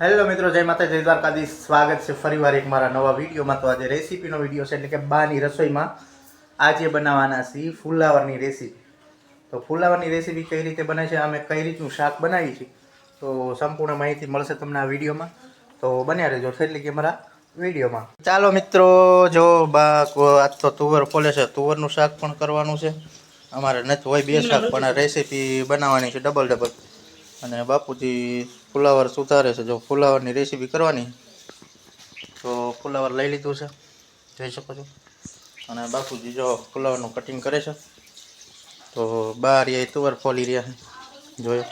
Hello મિત્રો જય માતા જય દ્વારકાધીશ. સ્વાગત છે ફરીવાર એક મારા નવા વિડીયોમાં. તો આજે રેસીપીનો વીડિયો છે એટલે કે બાની રસોઈમાં આજે બનાવવાના છે ફુલાવરની રેસીપી. તો ફુલાવરની રેસીપી કઈ રીતે બને છે અમે કઈ રીતનું શાક બનાવી છે તો સંપૂર્ણ માહિતી મળશે તમને આ વિડીયોમાં. તો બન્યા રહેજો એટલે કે મારા વિડીયોમાં. ચાલો મિત્રો જો બા આજ તો તુવર ખોલે છે તુવરનું શાક પણ કરવાનું છે. અમારે નથી હોય બે શાક પણ આ રેસીપી બનાવવાની છે ડબલ ડબલ અને બાપુજી ફુલાવર સુધારે છે. જો ફુલાવરની રેસીપી કરવાની, તો ફુલાવર લઈ લીધું છે. જોઈ શકો છો. અને બાપુજી જો ફુલાવરનું કટિંગ કરે છે, તો બહાર એ તુવર ફોલી રહ્યા છે. જોયો.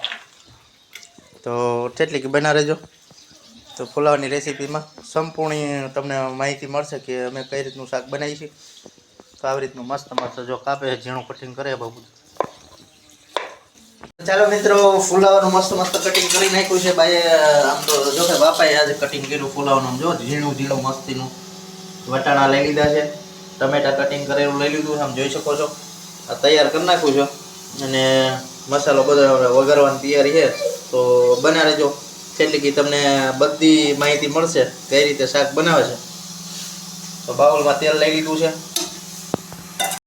તો કેટલીક બના રહેજો. તો ફુલાવરની રેસીપીમાં સંપૂર્ણ તમને માહિતી મળશે કે અમે કઈ રીતનું શાક બનાવીએ છીએ. તો આવી રીતનું મસ્ત મસ્ત જો કાપે, ઝીણું કટિંગ કરે બાપુજી. ચાલો મિત્રો, ફુલાવાનું મસ્ત મસ્ત કટિંગ કરી નાખ્યું છે ભાઈ આમ તો જો કે બાપાએ આજે કટિંગ કર્યું ફુલાવાનું. જો ઝીણું ઝીણું મસ્તીનું વટાણા લઈ લીધા છે. ટમેટા કટિંગ કરેલું લઈ લીધું આમ જોઈ શકો છો. આ તૈયાર કરી નાખ્યું છો. અને મસાલો બધો હવે વઘારવાની તૈયારી છે. તો બના રહેજો એટલે કે તમને બધી માહિતી મળશે કઈ રીતે શાક બનાવે છે. તો બાઉલમાં તેલ લઈ લીધું છે.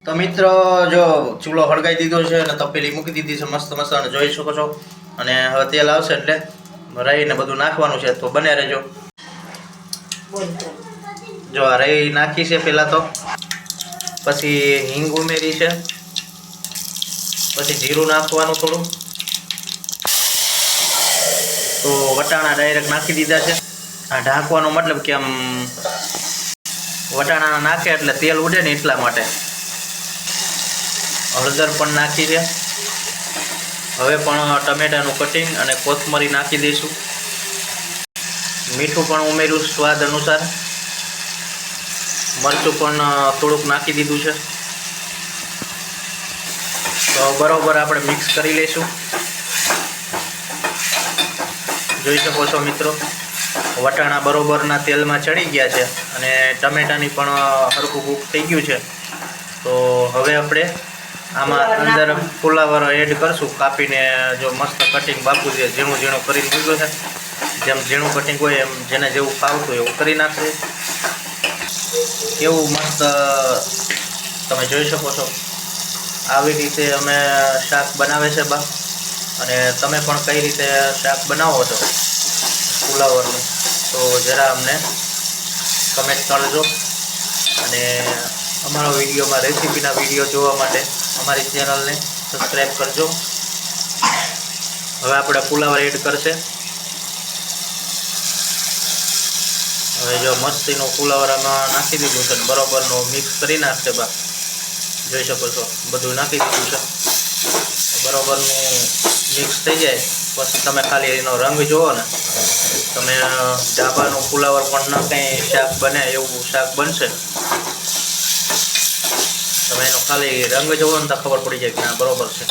તો મિત્રો, જો ચૂલો હળગાઈ દીધો છે અને તપેલી મૂકી દીધી છે, મસ્ત મસ્ત, અને જોઈ શકો છો. અને હવે તેલ આવશે એટલે રહીને બધું નાખવાનું છે, તો બને રહેજો. જો આ રહી નાખી છે પહેલાં તો. પછી હિંગ ઉમેરી છે. પછી જીરું નાખવાનું થોડું. તો વટાણા ડાયરેક્ટ નાખી દીધા છે. આ ઢાંકવાનો મતલબ કે આમ વટાણા નાખે એટલે તેલ ઉડે ને એટલા માટે. હળદર પણ નાખી છે હવે પણ ટમેટાનું કટિંગ અને કોથમરી નાખી દઈશું. મીઠું પણ ઉમેર્યું સ્વાદ અનુસાર. મરચું પણ થોડુંક નાખી દીધું છે. તો બરાબર આપણે મિક્સ કરી લઈશું. જોઈ શકો છો મિત્રો, વટાણા બરોબરના તેલમાં ચડી ગયા છે અને ટમેટાની પણ હરખું કૂક થઈ ગયું છે. તો હવે આપણે આમાં અંદર ફુલાવર એડ કરશું. કાપીને જો મસ્ત કટિંગ બાપુ છે ઝીણું ઝીણું કરીને દીધું છે. જેમ ઝીણું કટિંગ હોય એમ જેને જેવું ફાવતું એવું કરી નાખશે કેવું મસ્ત તમે જોઈ શકો છો. આવી રીતે અમે શાક બનાવે છે બા. અને તમે પણ કઈ રીતે શાક બનાવો છો ફુલાવરનું તો જરા અમને કમેન્ટ કરજો. અને અમારા વિડીયોમાં રેસીપીના વીડિયો જોવા માટે અમારી ચેનલને સબસ્ક્રાઈબ કરજો. હવે આપણે પુલાવર એડ કરશે. હવે જો મસ્તીનું ફુલાવર આમાં નાખી દીધું છે બરોબરનું મિક્સ કરી નાખશે બા. જોઈ શકો છો, બધું નાખી દીધું છે. બરોબરનું મિક્સ થઈ જાય. પછી તમે ખાલી એનો રંગ જુઓ ને. તમે ડાબાનું ફુલાવર પણ ન કંઈ શાક બને એવું શાક બનશે. તમે એનો ખાલી રંગ જોવો ને તો ખબર પડી જાય કે ના બરાબર છે.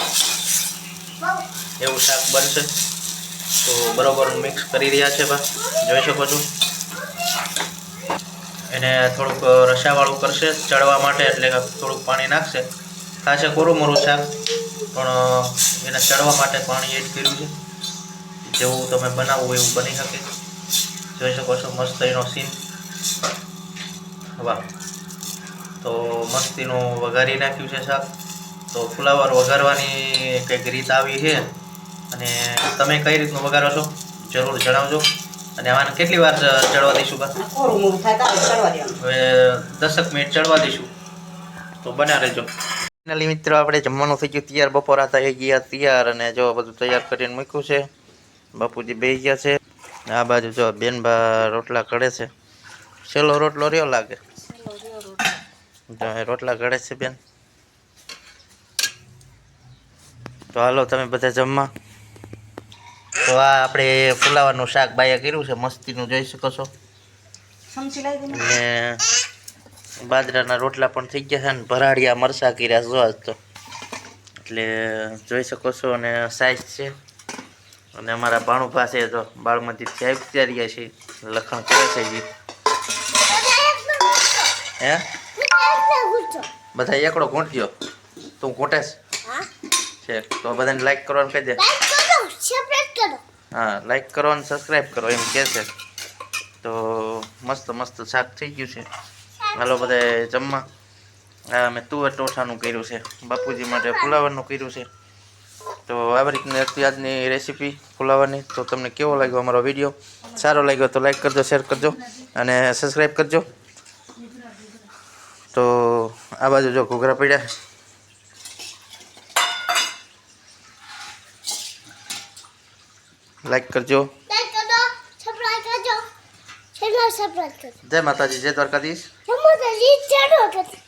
એવું શાક બનશે. તો બરાબર મિક્સ કરી રહ્યા છે બા. જોઈ શકો છો. એને થોડુંક રસાવાળું કરશે ચડવા માટે એટલે થોડુંક પાણી નાખશે. ખાશે કોરું મોરું શાક, પણ એને ચડવા માટે પાણી એડ કર્યું છે. જેવું તમે બનાવવું એવું બની શકે. જોઈ શકો છો મસ્ત એનો સીન વાહ. તો મસ્તીનું વઘારી નાખ્યું છે શાક. તો ફુલાવર વઘારવાની કંઈક રીત આવી છે. અને તમે કઈ રીતનું વઘારો છો? જરૂર જણાવજો. અને આને કેટલી વાર ચડવા દઈશું બા? કોરું મોરું થાય તારે ચડવા દેવાનું. હવે દસક મિનિટ ચડવા દઈશું. તો બના રહેજો. ફાઇનલી મિત્રો આપણે જમવાનું થઈ ગયું. તૈયાર બપોરા થઈ ગયા તૈયાર. અને જો બધું તૈયાર કરીને મૂક્યું છે. બાપુજી બે ગયા છે. આ બાજુ જો બેનભા રોટલા ઘડે છે. છેલ્લો રોટલો રહ્યો લાગે. રોટલા ઘડે છે બેન. તો હાલો તમે બધા જમવા. તો આ આપણે ફુલાવાનું શાક બાયા કર્યું છે મસ્તીનું જોઈ શકો છો. ને? અને બાજરાના રોટલા પણ થઈ ગયા છે ને ભરાડિયા મરસા કર્યા જો આજ તો. એટલે જોઈ શકો છો અને સાઈઝ છે. અને અમારા ભાણું પાસે તો બાળમાંથી સાહેબ તૈયારી છે લખણ કરે છે હે? બધા એકડો ઘૂંટ્યો. તું ઘૂંટેશ? છે તો બધાને લાઈક કરવાનું કહી દે. હા લાઈક કરો અને સબસ્ક્રાઈબ કરો એમ કહે છે. તો મસ્ત મસ્ત શાક થઈ ગયું છે. હાલો બધાએ જમવા. હા મેં તુવેર ટોઠાનું કર્યું છે. બાપુજી માટે ફુલાવરનું કર્યું છે. તો આવી રીતની હતી આજની રેસીપી ફુલાવરની. તો તમને કેવો લાગ્યો અમારો વીડિયો સારો લાગ્યો તો લાઈક કરજો શેર કરજો અને સબસ્ક્રાઈબ કરજો. તો આ બાજુ જો ઘૂઘરા પડ્યા. લાઈક કરજો. જય માતાજી જય કરજો જય માતાજી જય દ્વારકાધીશ.